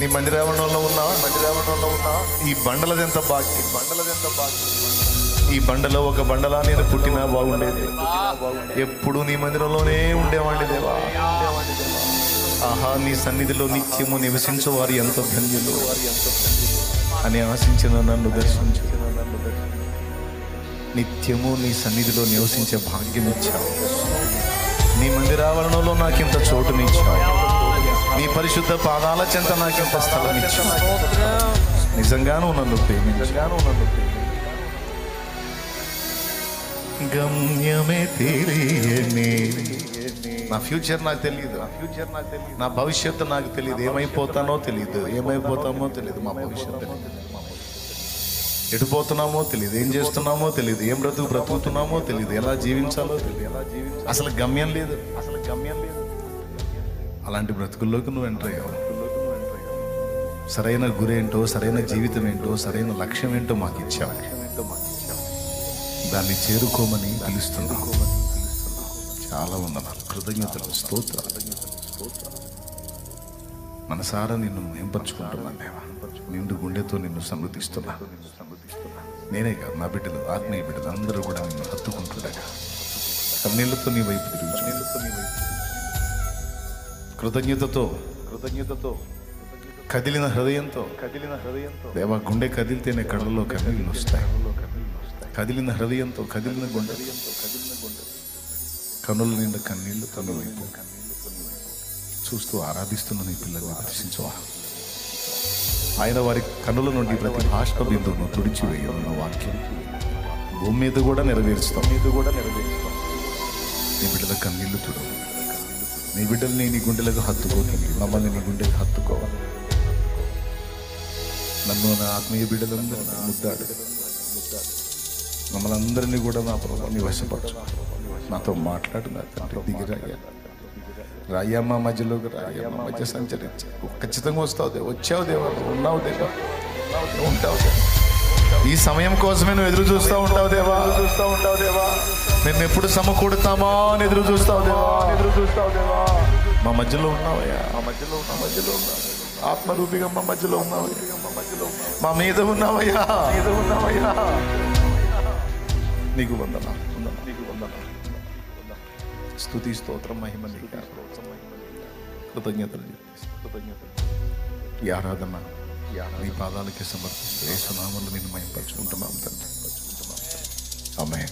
నీ మందిరావరణంలో ఉన్నావా? మందిరావణంలో ఉన్నావా? ఈ బండలది ఎంత బాకీ బండలది ఎంత బాకీ ఈ బండలో ఒక బండలా నేను పుట్టినా బాగుండేది. ఎప్పుడు నీ మందిరంలోనే ఉండేవాడిని దేవా. ఆహా నీ సన్నిధిలో నిత్యము నివసించు వారు ఎంత ధన్యులు. అని ఆశించిన నన్ను దర్శించు. నిత్యము నీ సన్నిధిలో నివసించే భాగ్యం ఇచ్చావు నీ మందిరావరణంలో నాకింత చోటునిచ్చావు. మీ పరిశుద్ధ పాదాల చెంత ఇంత స్థలం ఇచ్చావు నిజంగాను నన్ను ప్రేమించాను నన్ను గమ్యమే తెలియని నా ఫ్యూచర్ నాకు తెలియదు నా ఫ్యూచర్ నాకు తెలియదు నా భవిష్యత్తు నాకు తెలియదు ఏమైపోతానో తెలియదు ఏమైపోతామో తెలియదు మా భవిష్యత్తు తెలియదు తెలియదు ఏం చేస్తున్నామో తెలియదు ఏం బ్రతుకు బ్రతుకుతున్నామో తెలియదు ఎలా జీవించాలో తెలియదు ఎలా జీవించాలి అసలు గమ్యం లేదు అసలు గమ్యం లేదు. అలాంటి బ్రతుకుల్లోకి నువ్వు ఎంటర్ అయ్యావు. సరైన గురేంటో సరైన జీవితం ఏంటో సరైన లక్ష్యం ఏంటో మాకు ఇచ్చావు. దాన్ని చేరుకోమని పిలుస్తున్నావు. చాలా వందనాలు. కృతజ్ఞతలు స్తోత్ర మనసారా నిన్ను మేంపరుచుకుంటున్నాను దేవా. నిండు గుండెతో నిన్ను సమృద్ధిస్తున్నా. నేనే కాదు నా బిడ్డలు ఆత్మీయ బిడ్డలు అందరూ కూడా నిన్ను హత్తుకుంటుండగా. కన్నీళ్ళతో నీ వైపు కృతజ్ఞతతో కృతజ్ఞతతో కదిలిన హృదయంతో కదిలిన హృదయంతో దేవా గుండె కదిలితేనే కళ్ళలో కన్నీళ్ళు వస్తాయి. కదిలిన హృదయంతో కదిలిన గుండె. కనుల నిండా కన్నీళ్ళు తన వైపు. చూస్తూ ఆరాధిస్తున్న నీ పిల్లల్ని దర్శించవా. ఆయన వారి కనుల నుండి ప్రతి బాష్ప బిందువును తుడిచివేయనున్న వాక్యం. భూమి మీద కూడా నెరవేర్చుతాం మీద కూడా నెరవేర్చుతాం నీ బిడ్డల కన్నీళ్ళు తుడవు నీ బిడ్డల్ని నీ గుండెలకు హత్తుకోకండి. మమ్మల్ని నీ గుండెకి హత్తుకోవాలి. నన్ను నా ఆత్మీయ బిడ్డలందరూ ముద్దాడు. మమ్మల్ని అందరినీ కూడా నా ప్రభావ వశపరచు. నాతో మాట్లాడు నాతో దిగిరాయా రాయమ్మ మధ్యలోకి రాయమ్మ మధ్య సంచరించు. ఖచ్చితంగా వస్తావు దేవ వచ్చావు దేవా ఉన్నావు దేవా. ఉంటావు దేవా. ఈ సమయం కోసమే నువ్వు ఎదురు చూస్తూ ఉంటావు దేవా. చూస్తూ ఉంటావు మేము ఎప్పుడు సమకూడతామా అని ఎదురు చూస్తావు దేవా? ఎదురు చూస్తావు దేవా? మా మధ్యలో ఉన్నావయ్యా. మా మధ్యలో ఉన్నా మధ్యలో ఉన్నావు. ఆత్మరూపిగా మా మధ్యలో ఉన్నావు మా మధ్యలో మా మీద ఉన్నావయ్యా. మీద ఉన్నావయ్యా. నీకు వందనా నీకు వందనా స్తుతి స్తోత్రం మహిమ. కృతజ్ఞతలు. కృతజ్ఞతలు. ఈ ఆరాధన నీ పాదాలకి సమర్పిస్తూ సునామలు నేను మహింపరచుకుంటున్నాం తండ్రి. ఆమె